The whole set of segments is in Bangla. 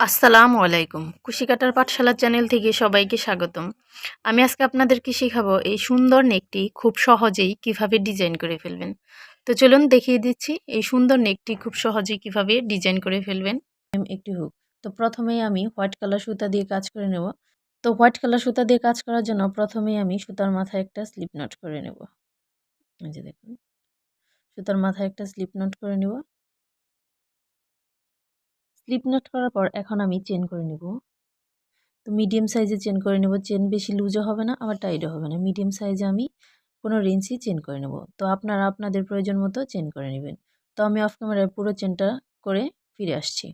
আসসালামু আলাইকুম। কুশিকাটার পাঠশালা চ্যানেল থেকে সবাইকে স্বাগতম। আমি আজকে আপনাদেরকে শেখাবো এই সুন্দর নেকটি খুব সহজেই কীভাবে ডিজাইন করে ফেলবেন। তো চলুন দেখিয়ে দিচ্ছি, এই সুন্দর নেকটি খুব সহজেই কীভাবে ডিজাইন করে ফেলবেন। একটি হুক। তো প্রথমেই আমি হোয়াইট কালার সুতা দিয়ে কাজ করে নেব। তো হোয়াইট কালার সুতা দিয়ে কাজ করার জন্য প্রথমেই আমি সুতার মাথায় একটা স্লিপ নট করে নেব। এই যে দেখুন। সুতার মাথায় একটা স্লিপ নট করে নেব। স্লিপ নট করার পর এখন আমি চেন করে নেব। তো মিডিয়াম সাইজে চেন করে নেব। চেন বেশি লুজও হবে না, আবার টাইটও হবে না। মিডিয়াম সাইজে আমি কোনো রেঞ্জই চেন করে নেব। তো আপনারা আপনাদের প্রয়োজন মতো চেন করে নেবেন। তো আমি অফ ক্যামেরায় পুরো চেনটা করে ফিরে আসছি।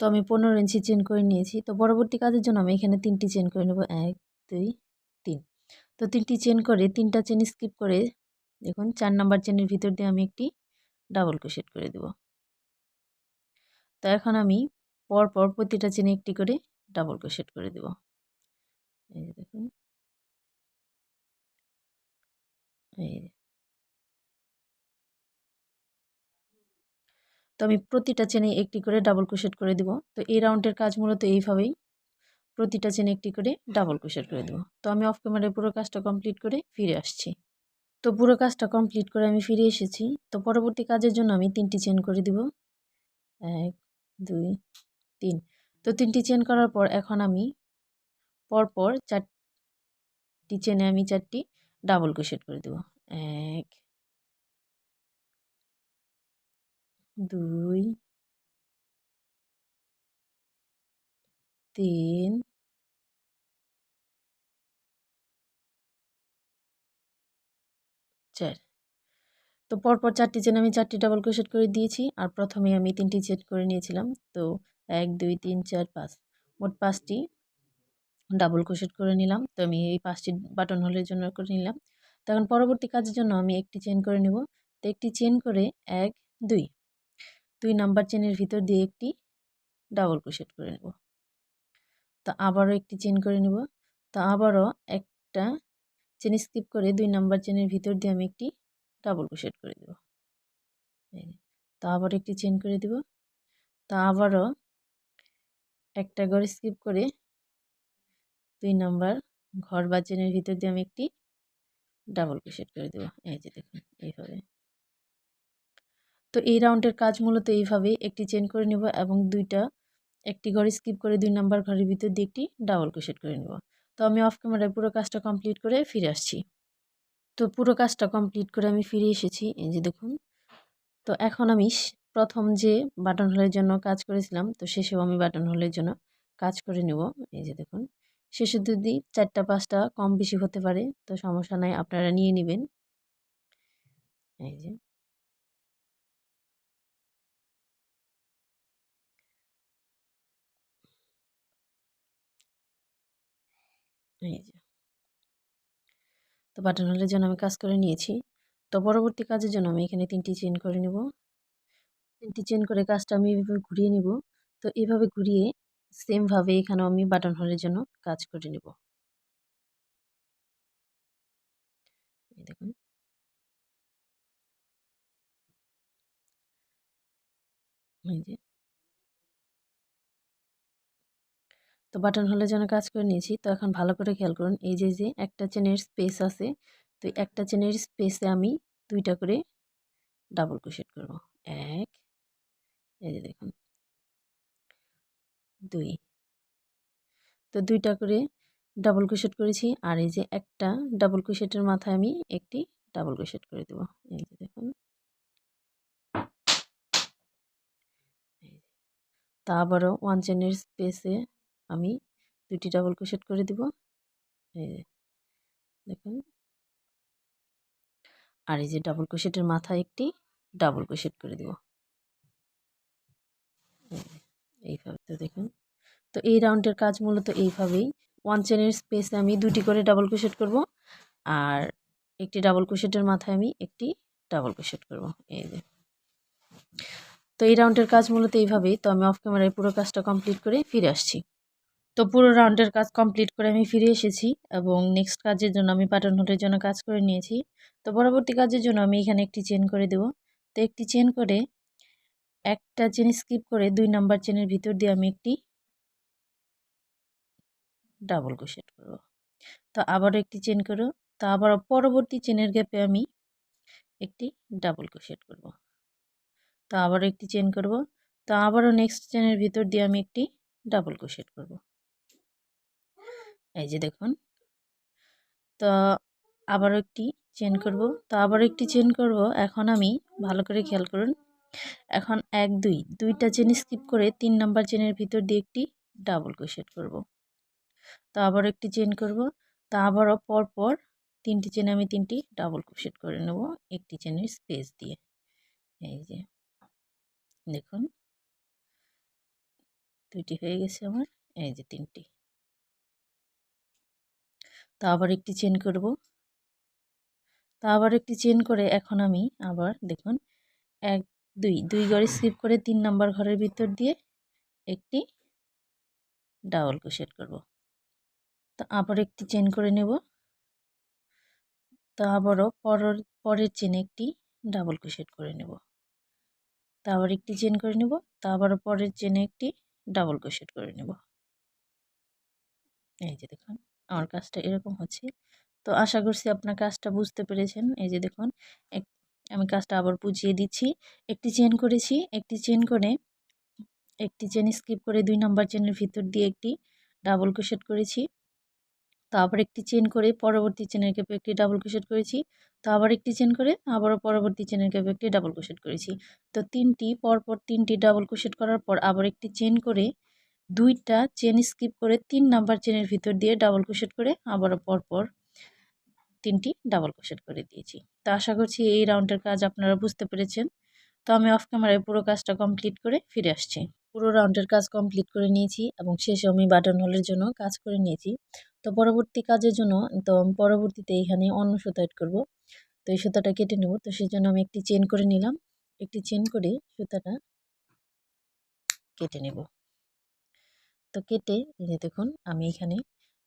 তো আমি পনেরো ইঞ্চি চেন করে নিয়েছি। তো পরবর্তী কাজের জন্য আমি এখানে তিনটি চেন করে নেব। এক, দুই, তিন। তো তিনটি চেন করে, তিনটা চেন স্কিপ করে দেখুন, চার নাম্বার চেনের ভিতর দিয়ে আমি একটি ডাবল ক্রোশেট করে দেব। তো এখন আমি পর পর প্রতিটা চেনে একটি করে ডাবল ক্রোশেট করে দেব। এই দেখুন। এই তো আমি প্রতিটা চেনে একটি করে ডাবল ক্রোশেট করে দেব। তো এই রাউন্ডের কাজ মূলত এইভাবেই প্রতিটা চেনে একটি করে ডাবল ক্রোশেট করে দেব। তো আমি অফ ক্যামেরায় পুরো কাজটা কমপ্লিট করে ফিরে আসছি। তো পুরো কাজটা কমপ্লিট করে আমি ফিরে এসেছি। তো পরবর্তী কাজের জন্য আমি তিনটি চেন করে দিব। এক দুই, তিন। তো তিনটি চেন করার পর এখন আমি পরপর চারটি চেনে আমি চারটি ডাবল ক্রোশেট করে দেব। এক, দুই, তিন, চার। তো পরপর চারটি চেন আমি চারটি ডাবল ক্রোশেট করে দিয়েছি আর প্রথমে আমি তিনটি চেন করে নিয়েছিলাম। তো এক, দুই, তিন, চার, পাঁচ। মোট পাঁচটি ডাবল ক্রোশেট করে নিলাম। তো আমি এই পাঁচটি বাটন হোলের জন্য করে নিলাম। তখন পরবর্তী কাজের জন্য আমি একটি চেন করে নেব। তো একটি চেন করে এক, দুই। দুই নাম্বার চেনের ভিতর দিয়ে একটি ডাবল ক্রোশেট করে নেব। তো আবারও একটি চেন করে নেব। তো আবারও একটা চেন স্কিপ করে দুই নাম্বার চেনের ভিতর দিয়ে আমি একটি ডাবল ক্রোশেট করে দেব। তা আবার একটি চেন করে দেব। তা আবারও একটা ঘর স্কিপ করে দুই নাম্বার ঘর বা চেনের ভিতর দিয়ে আমি একটি ডাবল ক্রোশেট করে দেব। এই যে দেখুন, এইভাবে। তো এই রাউন্ডের কাজ মূলত এইভাবে, একটি চেন করে নেব এবং দুইটা, একটি ঘর স্কিপ করে দুই নাম্বার ঘরের ভিতর দিয়ে একটি ডাবল ক্রোশেট করে নেব। তো আমি অফ ক্যামেরায় পুরো কাজটা কমপ্লিট করে ফিরে আসছি। তো পুরো কাজটা কমপ্লিট করে আমি ফিরে এসেছি। এই যে দেখুন, তো এখন আমি প্রথম যে বাটন হোলের জন্য কাজ করেছিলাম, তো শেষেও আমি বাটন হোলের জন্য কাজ করে নেব। এই যে দেখুন, শেষে যদি চারটা পাঁচটা কম বেশি হতে পারে, তো সমস্যা নাই, আপনারা নিয়ে নেবেন। এই যে। এই যে। তো বাটন হোলের জন্য আমি কাজ করে নিয়েছি। তো পরবর্তী কাজের জন্য আমি এখানে তিনটি চেন করে নেব। তিনটি চেন করে কাজটা আমি এভাবে ঘুরিয়ে নিব। তো এভাবে ঘুরিয়ে সেমভাবে এখানেও আমি বাটন হোলের জন্য কাজ করে নেব। দেখুন। এই যে। তো বাটন হোলের জন্য কাজ করে নিয়েছি, তো এখন ভালো করে খেয়াল করুন, এই যে যে, একটা চেনের স্পেস আছে, তো একটা চেনের স্পেসে আমি দুইটা করে ডাবল ক্রোশেট করব। এক, এই যে, দেখুন। দুই। তো দুইটা করে ডাবল ক্রোশেট করেছি, আর এই যে, একটা ডাবল ক্রোশেটের মাথায় আমি একটি ডাবল ক্রোশেট করে দেব। এই যে, দেখুন। তা আবারও ওয়ান চেনের স্পেসে আমি দুটি ডাবল ক্রোশেট করে দিব। এই যে, দেখুন। আর এই যে ডাবল ক্রোশেটের মাথায় একটি ডাবল ক্রোশেট করে দিব। এইভাবে তো দেখুন। তো এই রাউন্ডের কাজ মূলত এইভাবেই। ওয়ান চেনের স্পেসে আমি দুটি করে ডাবল ক্রোশেট করব আর একটি ডাবল ক্রোশেটের মাথায় আমি একটি ডাবল ক্রোশেট করব। এই যে। তো এই রাউন্ডের কাজ মূলত এইভাবেই। তো আমি অফ ক্যামেরায় পুরো কাজটা কমপ্লিট করে ফিরে আসছি। তো পুরো রাউন্ডের কাজ কমপ্লিট করে আমি ফিরে এসেছি এবং নেক্সট কাজের জন্য আমি পাটন হোটের জন্য কাজ করে নিয়েছি। তো পরবর্তী কাজের জন্য আমি এখানে একটি চেন করে দেব। তো একটি চেন করে একটা চেন স্কিপ করে দুই নাম্বার চেনের ভিতর দিয়ে আমি একটি ডাবল ক্রোশেট করব। তো আবারও একটি চেন করো তো আবারও পরবর্তী চেনের গ্যাপে আমি একটি ডাবল ক্রোশেট করব। তো আবারও একটি চেন করব। তো আবারও নেক্সট চেনের ভিতর দিয়ে আমি একটি ডাবল ক্রোশেট করব। এই যে দেখুন। তো আবারও একটি চেন করব। তো আবার একটি চেন করব। এখন আমি ভালো করে খেয়াল করুন। এখন এক, দুই, দুইটা চেন স্কিপ করে তিন নাম্বার চেনের ভিতর দিয়ে একটি ডাবল ক্রোশেট করব। তো আবার একটি চেন করব। তা আবারও পর পর তিনটি চেনে আমি তিনটি ডাবল ক্রোশেট করে নেব একটি চেনের স্পেস দিয়ে। এই যে দেখুন। দুইটি হয়ে গেছে আমার। এই যে তিনটি। তা আবার একটি চেন করব। তা আবার একটি চেন করে এখন আমি আবার দেখুন, এক, দুই দুই ঘরে স্কিপ করে তিন নাম্বার ঘরের ভিতর দিয়ে একটি ডাবল ক্রোশেট করব। তো আবার একটি চেন করে নেব। তো আবারও পরের পরের চেনে একটি ডাবল ক্রোশেট করে নেব। তা আবার একটি চেন করে নেব। তা আবারও পরের চেনে একটি ডাবল ক্রোশেট করে নেব। এই যে দেখুন। আমার কাজটা এরকম হচ্ছে। তো আশা করছি আপনার কাজটা বুঝতে পেরেছেন। এই যে দেখুন আমি কাজটা আবার বুঝিয়ে দিচ্ছি। একটি চেন করেছি, একটি চেন করে, একটি চেন স্কিপ করে দুই নাম্বার চেনের ভিতর দিয়ে একটি ডাবল ক্রোশেট করেছি। তো আবার একটি চেন করে পরবর্তী চেনের ক্যাপে একটি ডাবল ক্রোশেট করেছি। তো আবার একটি চেন করে, আবারও পরবর্তী চেনের ক্যাপে একটি ডাবল ক্রোশেট করেছি। তো তিনটি, পরপর তিনটি ডাবল ক্রোশেট করার পর আবার একটি চেন করে দুইটা চেন স্কিপ করে তিন নাম্বার চেনের ভিতর দিয়ে ডাবল ক্রোশেট করে আবারও পরপর তিনটি ডাবল ক্রোশেট করে দিয়েছি। তো আশা করছি এই রাউন্ডের কাজ আপনারা বুঝতে পেরেছেন। তো আমি অফ ক্যামেরায় পুরো কাজটা কমপ্লিট করে ফিরে আসছি। পুরো রাউন্ডের কাজ কমপ্লিট করে নিয়েছি এবং শেষে আমি বাটন হলের জন্য কাজ করে নিয়েছি। তো পরবর্তী কাজের জন্য তো পরবর্তীতে এখানে অন্য সুতা অ্যাড করব। তো এই সুতাটা কেটে নেব। তো সেই জন্য আমি একটি চেন করে নিলাম। একটি চেন করে সুতাটা কেটে নেব। তো কেটে এই যে দেখুন, আমি এখানে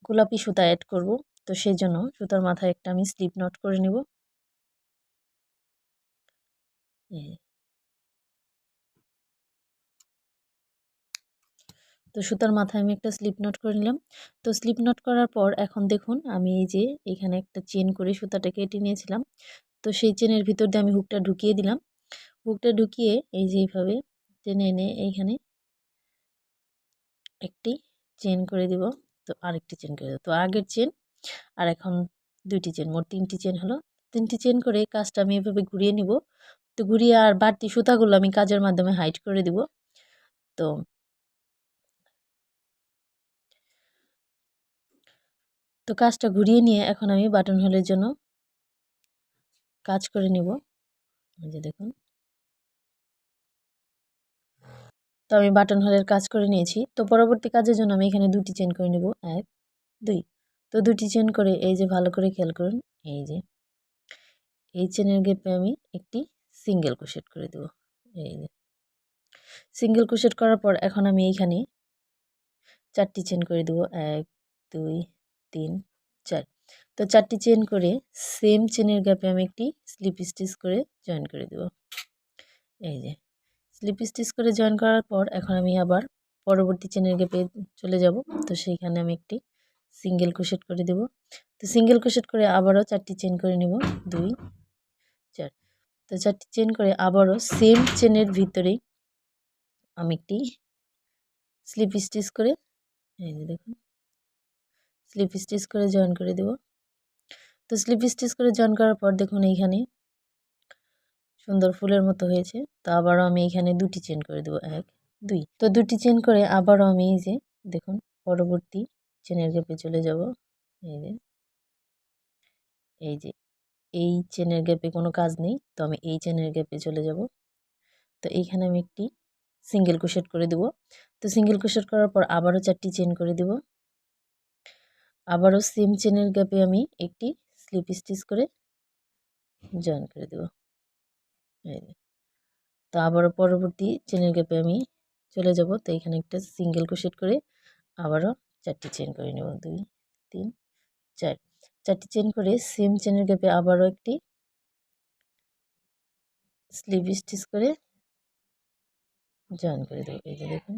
গোলাপি সুতা অ্যাড করব। তো সেই জন্য সুতার মাথায় একটা আমি স্লিপ নট করে নেব। তো সুতার মাথায় আমি একটা স্লিপ নট করে নিলাম। তো স্লিপ নট করার পর এখন দেখুন, আমি এই যে এখানে একটা চেন করে সুতাটা কেটে নিয়েছিলাম। তো সেই চেনের ভিতর দিয়ে আমি হুকটা ঢুকিয়ে দিলাম। হুকটা ঢুকিয়ে এই যে এইভাবে টেনে এনে এইখানে একটি চেন করে দিব। তো আরেকটি চেন করে দেবো। তো আগের চেন আর এখন দুইটি চেন মোট তিনটি চেন হলো। তিনটি চেন করে কাজটা আমি এভাবে ঘুরিয়ে নিব। তো ঘুরিয়ে আর বাড়তি সুতাগুলো আমি কাজের মাধ্যমে হাইট করে দিব। তো তো কাজটা ঘুরিয়ে নিয়ে এখন আমি বাটন হোলের জন্য কাজ করে নিব। যে দেখুন। তো আমি বাটন হলের কাজ করে নিয়েছি। তো পরবর্তী কাজের জন্য আমি এখানে দুটি চেন করে নেব। এক, দুই। তো দুটি চেন করে এই যে ভালো করে খেয়াল করুন, এই যে। এই চেনের গেপে আমি একটি সিঙ্গেল ক্রোশেট করে দেব। এই যে। সিঙ্গেল ক্রোশেট করার পর এখন আমি এইখানে চারটি চেন করে দেব। এক, দুই, তিন, চার। তো চারটি চেন করে সেম চেনের গ্যাপে আমি একটি স্লিপ স্টিচ করে জয়েন করে দেব। এই যে। স্লিপ স্টিচ করে জয়েন করার পর এখন আমি আবার পরবর্তী চেনের গেপে চলে যাব। তো সেইখানে আমি একটি সিঙ্গেল ক্রোশেট করে দেব। তো সিঙ্গেল ক্রোশেট করে আবারও চারটি চেন করে নেব। দুই, চার। তো চারটি চেন করে আবারও সেম চেনের ভিতরেই আমি একটি স্লিপ স্টিচ করে দেখুন। স্লিপ স্টিচ করে জয়েন করে দেব। তো স্লিপ স্টিচ করে জয়েন করার পর দেখুন এইখানে সুন্দর ফুলের মতো হয়েছে। তো আবারও আমি এখানে দুটি চেন করে দেবো, এক, দুই। তো দুটি চেন করে আবারও আমি এই যে, দেখুন, পরবর্তী চেনের গ্যাপে চলে যাব। এই যে এই যে, এই চেনের গ্যাপে কোনো কাজ নেই। তো আমি এই চেনের গ্যাপে চলে যাব। তো এইখানে আমি একটি সিঙ্গেল ক্রোশেট করে দেব। তো সিঙ্গেল ক্রোশেট করার পর আবারও চারটি চেন করে দেব। আবারও সেম চেনের গ্যাপে আমি একটি স্লিপ স্টিচ করে জয়েন করে দেব। তো আবারও পরবর্তী চেনের গ্যাপে আমি চলে যাব। তো এখানে একটা সিঙ্গেল ক্রোশেট করে আবারও চারটি চেন করে নেব। দুই, তিন, চার। চারটি চেন করে সেম চেনের গ্যাপে আবারও একটি স্লিভ স্টিচ করে জয়েন করে দেবো। এই যে দেখুন।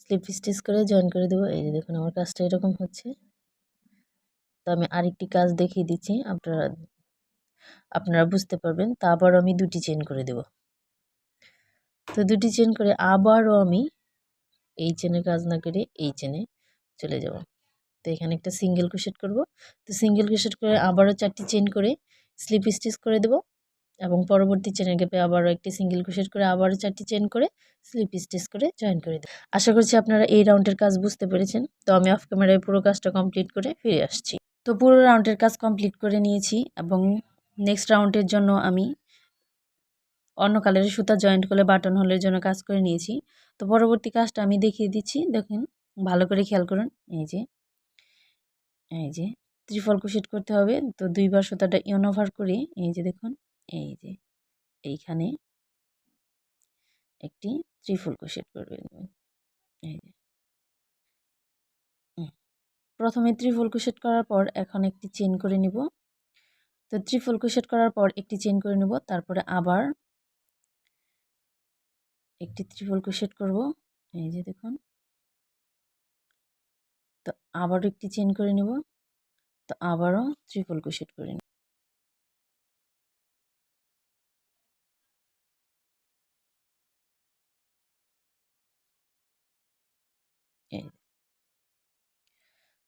স্লিপ স্টিচ করে জয়েন করে দেবো। এই যে দেখুন, আমার কাজটা এরকম হচ্ছে। তো আমি আরেকটি কাজ দেখিয়ে দিচ্ছি। আপনারা আপনারা বুঝতে পারবেন। তা আবারও আমি দুটি চেন করে দেব। তো দুটি চেন করে আবারও আমি এই চেনে কাজ না করে এই চেনে চলে যাব। তো এখানে একটা সিঙ্গেল ক্রোশেট করব। তো সিঙ্গেল ক্রোশেট করে আবারও চারটি চেন করে স্লিপ স্টিচ করে দেব এবং পরবর্তী চেনের গ্যাপে আবারও একটি সিঙ্গেল ক্রোশেট করে আবারও চারটি চেন করে স্লিপ স্টিচ করে জয়েন করে দেব। আশা করছি আপনারা এই রাউন্ডের কাজ বুঝতে পেরেছেন। তো আমি অফ ক্যামেরায় পুরো কাজটা কমপ্লিট করে ফিরে আসছি। তো পুরো রাউন্ডের কাজ কমপ্লিট করে নিয়েছি এবং নেক্সট রাউন্ডের জন্য আমি অন্য কালারের সুতা জয়েন্ট করে বাটন হোলের জন্য কাজ করে নিয়েছি। তো পরবর্তী কাজটা আমি দেখিয়ে দিচ্ছি। দেখুন, ভালো করে খেয়াল করুন। এই যে এই যে ত্রিফল কুশিট করতে হবে। তো দুইবার সুতাটা ইয়ন ওভার করে, এই যে দেখুন, এই যে, এইখানে একটি ত্রিফল কুশিট করবে এই যে প্রথমে ত্রিফল কুশেট করার পর এখন একটি চেন করে নিব। তো ত্রিফল কুশেট করার পর একটি চেন করে নেব, তারপরে আবার একটি ত্রিফল কুশেট করব, এই যে দেখুন। তো আবারও একটি চেন করে নেব, তো আবারও ত্রিফল কুশেট করে নেব।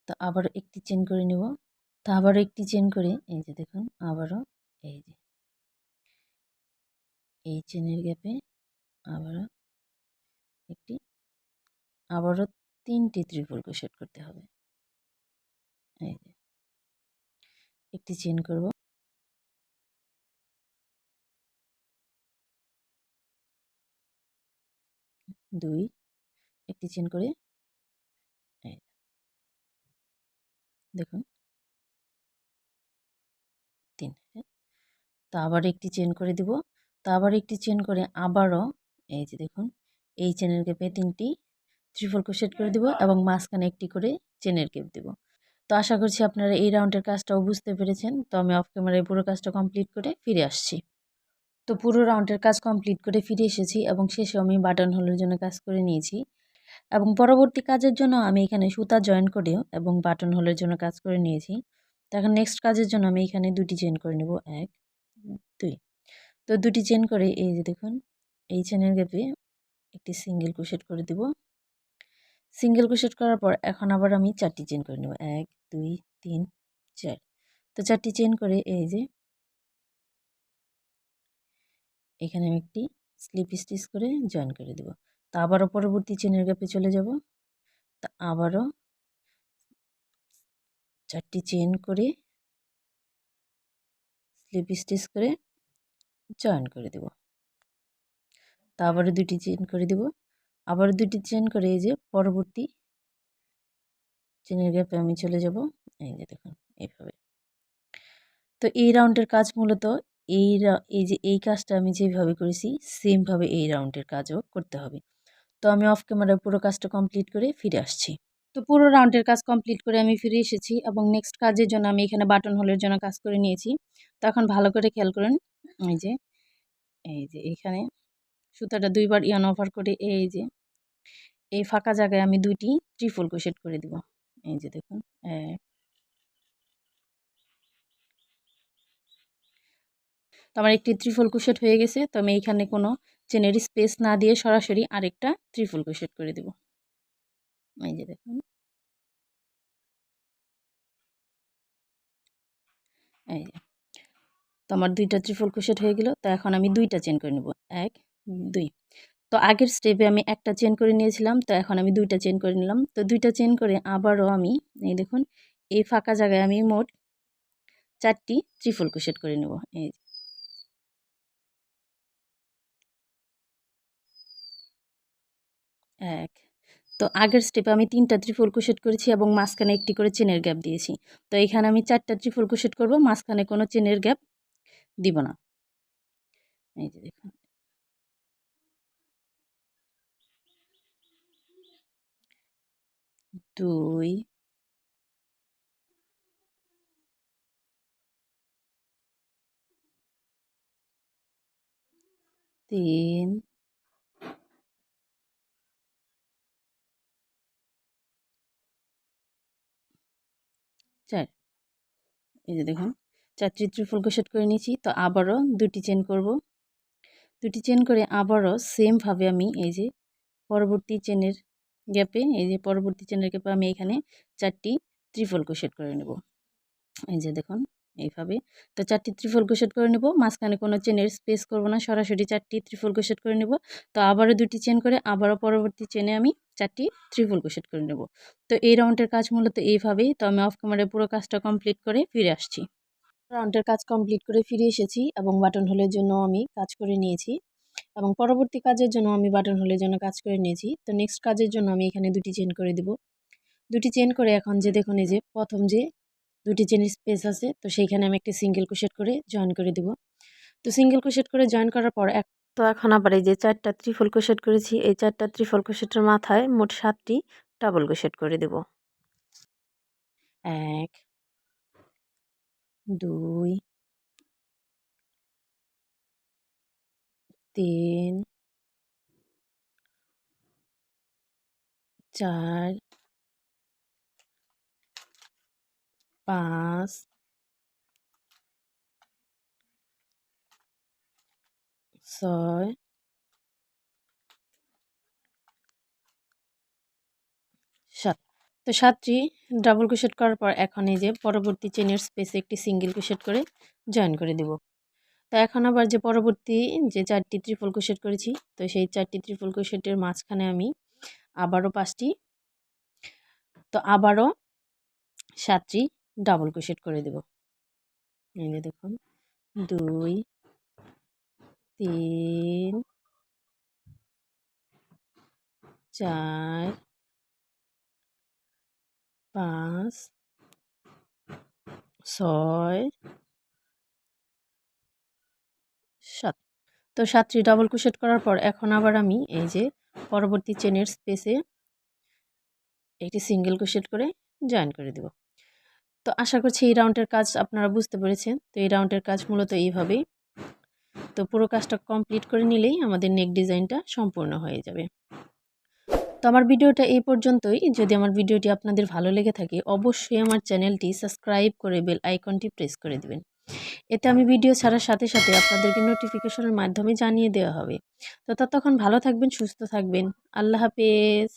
তো আবারও একটি চেন করে নেব। তো আবারও একটি চেন করে। এই যে দেখুন, আবারও এই যে। এই চেনের গ্যাপে আবারও একটি, আবারও তিনটি ত্রিপুল সেট করতে হবে। এই যে। একটি চেন করব। দুই, একটি চেন করে। দেখুন তিন তো আবার একটি চেন করে দিব। তো আবার একটি চেন করে আবারও এই যে দেখুন, এই চেনের কেপে তিনটি ত্রিফল সেট করে দিব এবং মাঝখানে একটি করে চেনের কেপ দিব। তো আশা করছি আপনারা এই রাউন্ডের কাজটাও বুঝতে পেরেছেন। তো আমি অফ ক্যামেরায় পুরো কাজটা কমপ্লিট করে ফিরে আসছি। তো পুরো রাউন্ডের কাজ কমপ্লিট করে ফিরে এসেছি এবং শেষে আমি বাটন হোলের জন্য কাজ করে নিয়েছি। এবং পরবর্তী কাজের জন্য আমি এখানে সুতা জয়েন করেও এবং বাটন হোলের জন্য কাজ করে নিয়েছি। এখন নেক্সট কাজের জন্য আমি এখানে দুটি চেন করে নেব, এক, দুই। তো দুটি চেন করে এই যে দেখুন, এই চেনের গ্যাপে একটি সিঙ্গেল কুশেট করে দেব। সিঙ্গেল কুশেট করার পর এখন আবার আমি চারটি চেন করে নেব, এক, দুই, তিন, চার। তো চারটি চেন করে এই যে এখানে আমি একটি স্লিপ স্টিচ করে জয়েন করে দেব। তা আবারও পরবর্তী চেনের গ্যাপে চলে যাব। তা আবারও চারটি চেন করে স্লিপ স্টিচ করে জয়েন করে দেব। তা আবারও দুটি চেন করে দেব। আবারও দুটি চেন করে এই যে পরবর্তী চেনের গ্যাপে আমি চলে যাব। এই যে দেখুন, এইভাবে। তো এই রাউন্ডের কাজ মূলত এই এই যে এই কাজটা আমি যেভাবে করেছি, সেমভাবে এই রাউন্ডের কাজও করতে হবে। তো আমি অফ ক্যামেরায় পুরো কাজটা কমপ্লিট করে ফিরে আসছি। তো পুরো রাউন্ডের কাজ কমপ্লিট করে আমি ফিরে এসেছি এবং নেক্সট কাজের জন্য আমি এখানে বাটন হোলের জন্য কাজ করে নিয়েছি। তো এখন ভালো করে খেয়াল করেন, এই যে এই যে এখানে সুতাটা দুইবার ইয়ান ওভার করে এই যে, এই ফাঁকা জায়গায় আমি দুইটি ত্রিফল কোশেট করে দিব। এই যে দেখুন তো আমার একটি ত্রিফল কুশেট হয়ে গেছে, তো আমি এইখানে কোনো চেনের স্পেস না দিয়ে সরাসরি আরেকটা ত্রিফল কুশেট করে দেব। এই যে দেখুন। এই যে। তো আমার দুইটা ত্রিফল কুশেট হয়ে গেল, তো এখন আমি দুইটা চেন করে নেব। এক, দুই। তো আগের স্টেপে আমি একটা চেন করে নিয়েছিলাম, তো এখন আমি দুইটা চেন করে নিলাম। তো দুইটা চেন করে আবারও আমি, এই দেখুন, এই ফাঁকা জায়গায় আমি মোট চারটি ত্রিফল কুশেট করে নেব। এই এক তো আগের স্টেপে আমি তিনটা ত্রিফল কুশেট করেছি এবং মাঝখানে একটি করে চেনের গ্যাপ দিয়েছি। তো এখানে আমি চারটা ত্রিফল কুশেট করব, মাঝখানে কোনো চেনের গ্যাপ দিব না। এই যে দেখুন। দুই তিন চার। এই যে দেখুন চারটি ত্রিফল সেট করে নিয়েছি, তো আবারও দুটি চেন করব। দুটি চেন করে আবারও সেমভাবে আমি এই যে পরবর্তী চেনের গ্যাপে এই যে পরবর্তী চেনের গ্যাপে আমি এখানে চারটি ত্রিফল সেট করে নেব। এই যে দেখুন এইভাবে। তো চারটি ত্রিফল ক্রোশেট করে নেব। মাঝখানে কোনো চেনের স্পেস করব না। সরাসরি চারটি ত্রিফল ক্রোশেট করে নেব। তো আবারও দুটি চেন করে আবারও পরবর্তী চেনে আমি চারটি ত্রিফল ক্রোশেট করে নেব। তো এই রাউন্ডের কাজ মূলত এইভাবেই। তো আমি অফ ক্যামেরায় পুরো কাজটা কমপ্লিট করে ফিরে আসছি। রাউন্ডের কাজ কমপ্লিট করে ফিরে এসেছি এবং বাটন হোলের জন্য আমি কাজ করে নিয়েছি। এবং পরবর্তী কাজের জন্য আমি বাটন হোলের জন্য কাজ করে নিয়েছি। তো নেক্সট কাজের জন্য আমি এখানে দুটি চেন করে দিব। দুটি চেন করে এখন যে দেখুন এই যে প্রথম যে দুটি চেনের স্পেস আছে। তো সেইখানে আমি একটি সিঙ্গেল ক্রোশেট করে জয়েন করে দিব। তো সিঙ্গেল ক্রোশেট করে জয়েন করার পর এক তো এখন আবার এই যে চারটা ত্রিফল ক্রোশেট করেছি, এই চারটা ত্রিফল ক্রোশেটের মাথায় মোট সাতটি ডাবল ক্রোশেট করে দেব। এক, দুই, তিন, চার পাঁচ ছয় সাত তো সাতটি ডাবল ক্রোশেট করার পর এখন এই যে পরবর্তী চেনের স্পেসে একটি সিঙ্গেল ক্রোশেট করে জয়েন করে দেব। তো এখন আবার যে পরবর্তী যে চারটি ত্রিফল ক্রোশেট করেছি, তো সেই চারটি ত্রিফল ক্রোশেটের মাঝখানে আমি আবারও পাঁচটি। তো আবারও সাতটি ডাবল ক্রোশেট করে দেব। এই যে দেখুন, দুই, তিন, চার, পাঁচ, ছয়, সাত। তো সাতটি ডাবল ক্রোশেট করার পর এখন আবার আমি এই যে পরবর্তী চেনের স্পেসে একটি সিঙ্গেল ক্রোশেট করে জয়েন করে দেব। তো আশা করছি এই রাউন্ডের কাজ আপনারা বুঝতে পেরেছেন। তো এই রাউন্ডের কাজ মূলত এইভাবেই। তো পুরো কাজটা কমপ্লিট করে নিলেই আমাদের নেক ডিজাইনটা সম্পূর্ণ হয়ে যাবে। তো আমার ভিডিওটা এই পর্যন্তই। যদি আমার ভিডিওটি আপনাদের ভালো লেগে থাকে, অবশ্যই আমার চ্যানেলটি সাবস্ক্রাইব করে বেল আইকনটি প্রেস করে দিবেন। এতে আমি ভিডিও ছাড়ার সাথে সাথে আপনাদেরকে নোটিফিকেশনের মাধ্যমে জানিয়ে দেওয়া হবে। তো ততক্ষণ ভালো থাকবেন, সুস্থ থাকবেন। আল্লাহ হাফেজ।